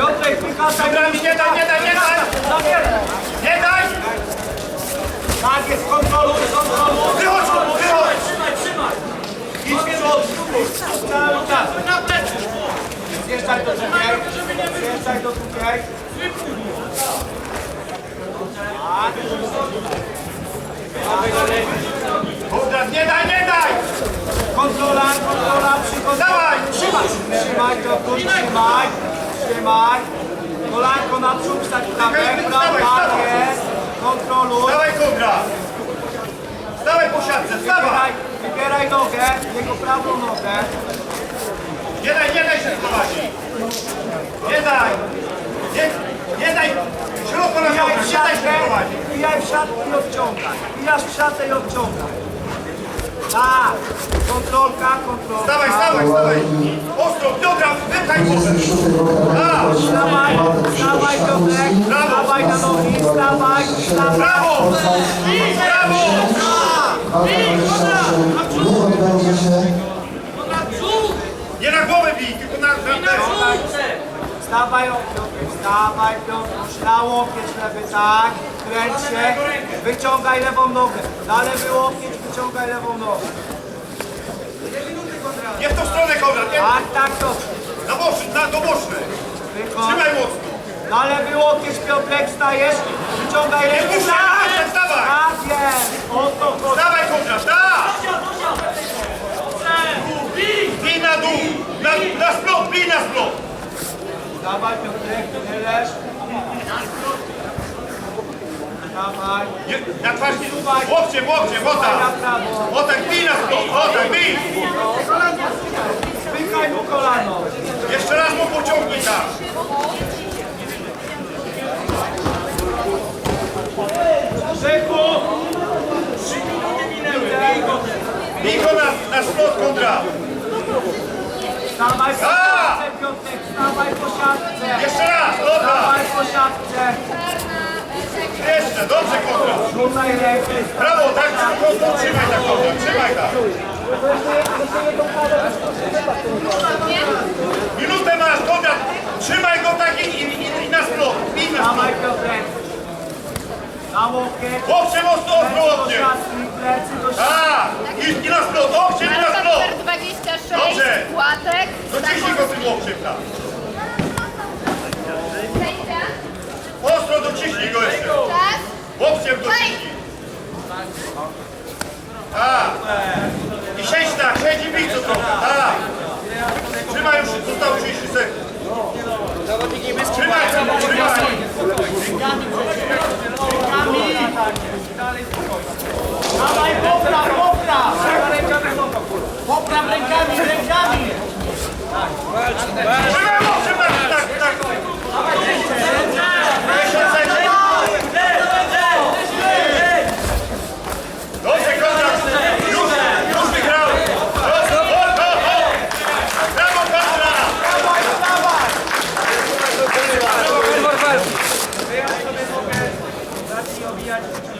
Piotrek, wykasaj Konrad, nie daj, nie daj, nie daj! Zabieraj. Nie daj! Tak jest, kontroluj, kontroluj. Wychodź, wychodź! Trzymaj, trzymaj! Idź w przód. Cały czas. Na plecy! Zjeżdżaj do drugiej. Zjeżdżaj do drugiej. Konrad, nie daj, nie daj! Kontrola, kontrola, przychodź. Dawaj! Trzymaj, trzymaj, Piotruś, trzymaj. Trzymaj. Kolanko naprzód, wstać prawę, Dawaj, prawa, dawaj. jest. Kontroluj. Dawaj Konrad! Dawaj po siatce, wstawaj! wybieraj nogę, jego prawą nogę. Nie daj, nie daj się sprowadzić! Nie daj! Nie, nie daj! Szeroko na nogę, nie daj się sprowadzić! wbijaj w siatkę i odciągaj. Wbijasz w siatkę i odciągaj. Tak, kontrolka, kontrolka. Stawaj, stawaj, stawaj! Ostro, biodra, wypchaj głowę! A! Stawaj, stawaj Piotrek, Brawo. stawaj na nogi, stawaj, stawaj. Brawo! Brawo! Długo będzie się Nie na głowę bij, tylko na, na, na Stawaj Piotrek, stawaj Piotruś, na łokieć lewy, tak, kręć się, wyciągaj lewą nogę, na lewy łokieć, wyciągaj lewą nogę. Nie w tą stronę Konrad, nie? Tak, tak Piotr, Na boczny, na, do. Trzymaj mocno! Na lewy łokieć Piotrek stajesz, wyciągaj lewą tak, nie puszczaj, dawaj! tak jest, o to chodzi. Dawaj Konrad, tak! Bij na dół! Na, na splot, bij na splot! Dawaj Piotrek, nie leż. Dawaj. Nie, na twarz nie Na tak! prawo. O tak, bij na splot, o tak, bij! Spychaj mu kolano. Jeszcze raz mu pociągnij tak! Krzyku! Trzy minuty minęły. Bij go na, na splot Konrad! Stawaj po A! siatce, Piotrek, stawaj po siatce. Jeszcze raz, o tak! Stawaj po siatce. Jeszcze, dobrze rękę. Brawo, tak, mocno trzymaj tak Konrad, trzymaj tak! Minutę masz Konrad! Trzymaj go tak i, i, i, i na splot! Bij na splot! Łokciem mocno, siatki. Tak! I, I na splot, łokciem i na splot! numer 26, Dobrze. Łatek. Dociśnij go tym łokciem tak! Sędzia. Ostro dociśnij go jeszcze! Czas. Łokciem dociśnij! Tak! I siedź tak, siedź i bij co trochę, tak! Trzymaj już, zostało 30 sekund! Trzymaj, trzymaj! Dawaj, popraw, popraw. Popraw rękami, rękami. Trzymaj łokciem tak, tak, tak!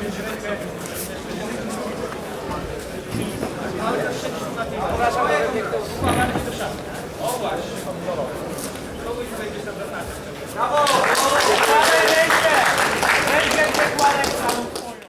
50 sekund! 가보.